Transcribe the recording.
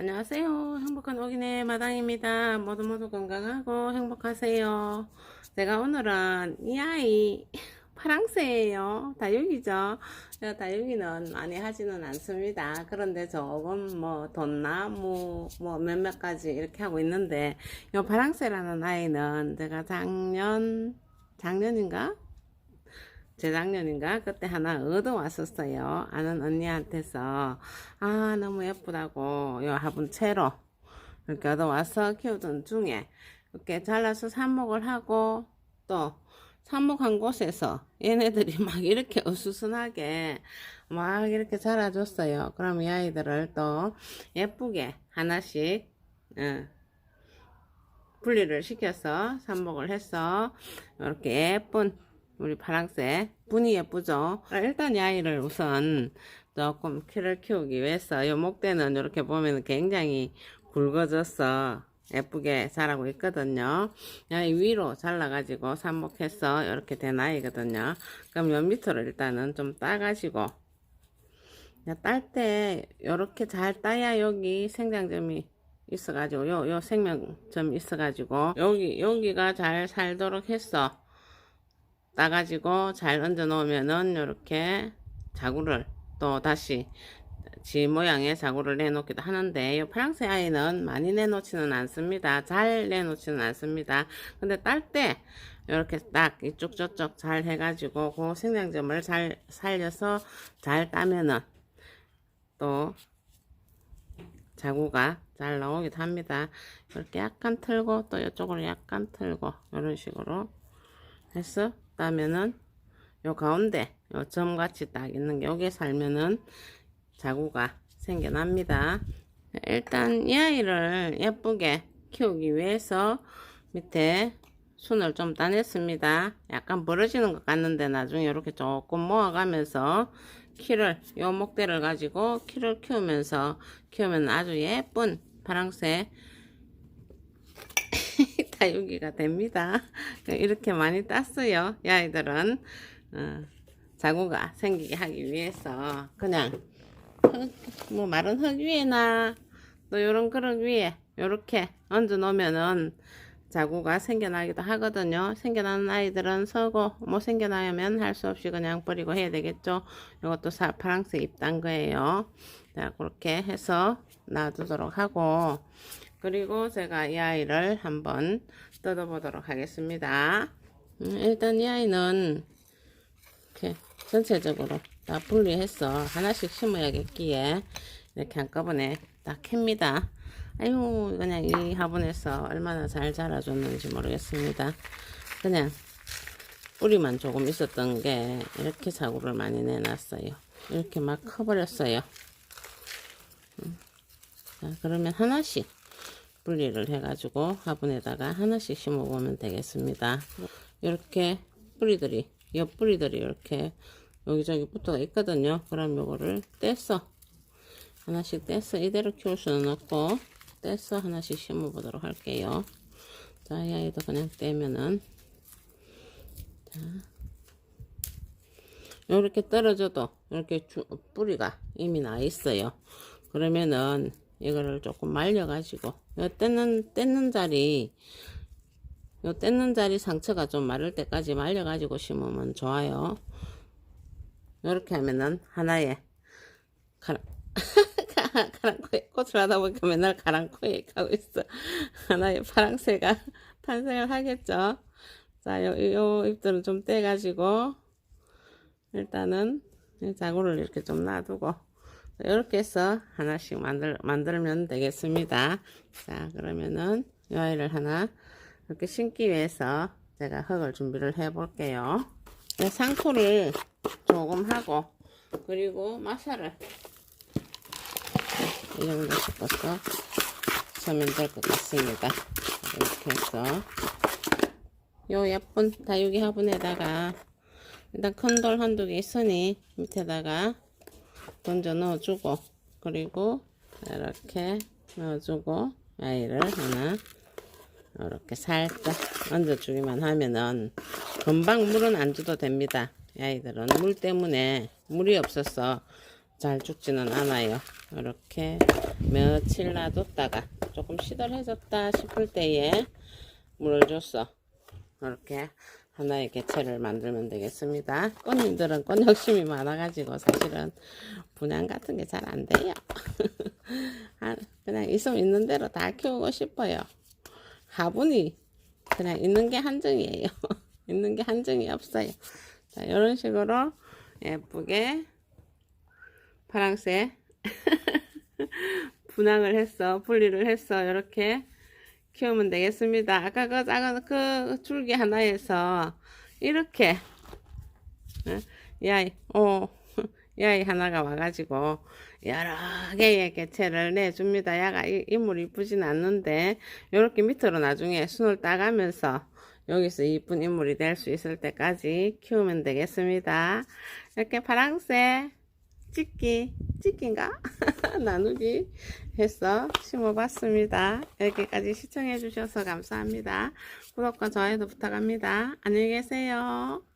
안녕하세요. 행복한 오기네 마당입니다. 모두 모두 건강하고 행복하세요. 제가 오늘은 이 아이 파랑새예요. 다육이죠. 제가 다육이는 많이 하지는 않습니다. 그런데 조금 뭐 돈나무 뭐 몇몇 가지 이렇게 하고 있는데 이 파랑새라는 아이는 제가 작년 작년인가 재작년인가 그때 하나 얻어왔었어요. 아는 언니한테서 아 너무 예쁘다고 요 화분 채로 이렇게 얻어와서 키우던 중에 이렇게 잘라서 삽목을 하고 또 삽목한 곳에서 얘네들이 막 이렇게 어수선하게 막 이렇게 자라줬어요. 그럼 이 아이들을 또 예쁘게 하나씩 응, 분리를 시켜서 삽목을 해서 이렇게 예쁜 우리 파랑새. 분이 예쁘죠? 일단 이 아이를 우선 조금 키를 키우기 위해서 요 목대는 이렇게 보면 굉장히 굵어져서 예쁘게 자라고 있거든요. 이 위로 잘라가지고 삽목해서 이렇게 된 아이거든요. 그럼 요 밑으로 일단은 좀 따가지고. 딸때 이렇게 잘 따야 여기 생장점이 있어가지고 요, 요 생명점이 있어가지고 여기 여기가 잘 살도록 했어 따가지고 잘 얹어 놓으면은 이렇게 자구를 또 다시 지 모양의 자구를 내놓기도 하는데 이 파랑새 아이는 많이 내놓지는 않습니다. 잘 내놓지는 않습니다. 근데 딸 때 이렇게 딱 이쪽 저쪽 잘 해가지고 그 생장점을 잘 살려서 잘 따면은 또 자구가 잘 나오기도 합니다. 이렇게 약간 틀고 또 이쪽으로 약간 틀고 이런 식으로 해서 따면은 요 가운데 요 점같이 딱 있는 게 여기에 살면은 자구가 생겨납니다. 일단 이 아이를 예쁘게 키우기 위해서 밑에 순을 좀 따냈습니다. 약간 벌어지는 것 같는데 나중에 이렇게 조금 모아가면서 키를 요 목대를 가지고 키를 키우면서 키우면 아주 예쁜 파랑새 다육이가 됩니다. 이렇게 많이 땄어요. 이 아이들은 어, 자구가 생기게 하기 위해서 그냥 흙, 뭐 마른 흙 위에나 또 요런 그릇 위에 요렇게 얹어 놓으면은 자구가 생겨나기도 하거든요. 생겨나는 아이들은 서고 뭐 생겨나면 할 수 없이 그냥 버리고 해야 되겠죠. 이것도 사, 파랑색 입단 거예요. 자 그렇게 해서 놔두도록 하고 그리고 제가 이 아이를 한번 뜯어 보도록 하겠습니다. 음, 일단 이 아이는 이렇게 전체적으로 다 분리해서 하나씩 심어야겠기에 이렇게 한꺼번에 딱 캡니다. 아유 그냥 이 화분에서 얼마나 잘 자라줬는지 모르겠습니다. 그냥 뿌리만 조금 있었던 게 이렇게 자구를 많이 내놨어요. 이렇게 막 커버렸어요. 음. 자 그러면 하나씩 분리를 해가지고 화분에다가 하나씩 심어 보면 되겠습니다. 이렇게 뿌리들이 옆 뿌리들이 이렇게 여기저기 붙어 있거든요. 그럼 요거를 떼서 하나씩 떼서 이대로 키울 수는 없고 떼서 하나씩 심어 보도록 할게요. 자, 이 아이도 그냥 떼면은 자, 이렇게 떨어져도 이렇게 주, 뿌리가 이미 나 있어요. 그러면은 이거를 조금 말려 가지고 요 떼는 떼는 자리 요 떼는 자리 상처가 좀 마를 때까지 말려 가지고 심으면 좋아요. 이렇게 하면은 하나의 가라 가랑코에 꽃을 하다 보니까 맨날 가랑코에 가고 있어. 하나의 파랑새가 탄생을 하겠죠. 자, 요, 요 잎들은 좀 떼가지고 일단은 자구를 이렇게 좀 놔두고 이렇게 해서 하나씩 만들, 만들면 되겠습니다. 자, 그러면은 이 아이를 하나 이렇게 심기 위해서 제가 흙을 준비를 해 볼게요. 상토를 조금 하고, 그리고 마사를 이 정도 섞어서 서면 될 것 같습니다. 이렇게 해서 요 예쁜 다육이 화분에다가 일단 큰 돌 한두 개 있으니 밑에다가 던져 넣어주고 그리고 이렇게 넣어주고 아이를 하나 이렇게 살짝 얹어주기만 하면은 금방 물은 안 줘도 됩니다. 이 아이들은 물 때문에 물이 없어서 잘 죽지는 않아요. 이렇게 며칠 놔뒀다가 조금 시들해졌다 싶을 때에 물을 줬어. 이렇게 하나의 개체를 만들면 되겠습니다. 꽃님들은 꽃 욕심이 많아가지고 사실은 분양 같은 게 잘 안 돼요. 아, 그냥 있으면 있는 대로 다 키우고 싶어요. 화분이 그냥 있는 게 한정이에요. 있는 게 한정이 없어요. 자, 이런 식으로 예쁘게 파랑새 분양을 했어, 분리를 했어. 이렇게 키우면 되겠습니다. 아까 그 작은 그 줄기 하나에서 이렇게 어, 야이, 어, 야이 하나가 와가지고 여러 개의 개체를 내줍니다. 야가 이- 인물 이쁘진 않는데 이렇게 밑으로 나중에 순을 따가면서 여기서 이쁜 인물이 될 수 있을 때까지 키우면 되겠습니다. 이렇게 파랑새 찍기, 찍기인가? 나누기 해서 심어봤습니다. 여기까지 시청해주셔서 감사합니다. 구독과 좋아요도 부탁합니다. 안녕히 계세요.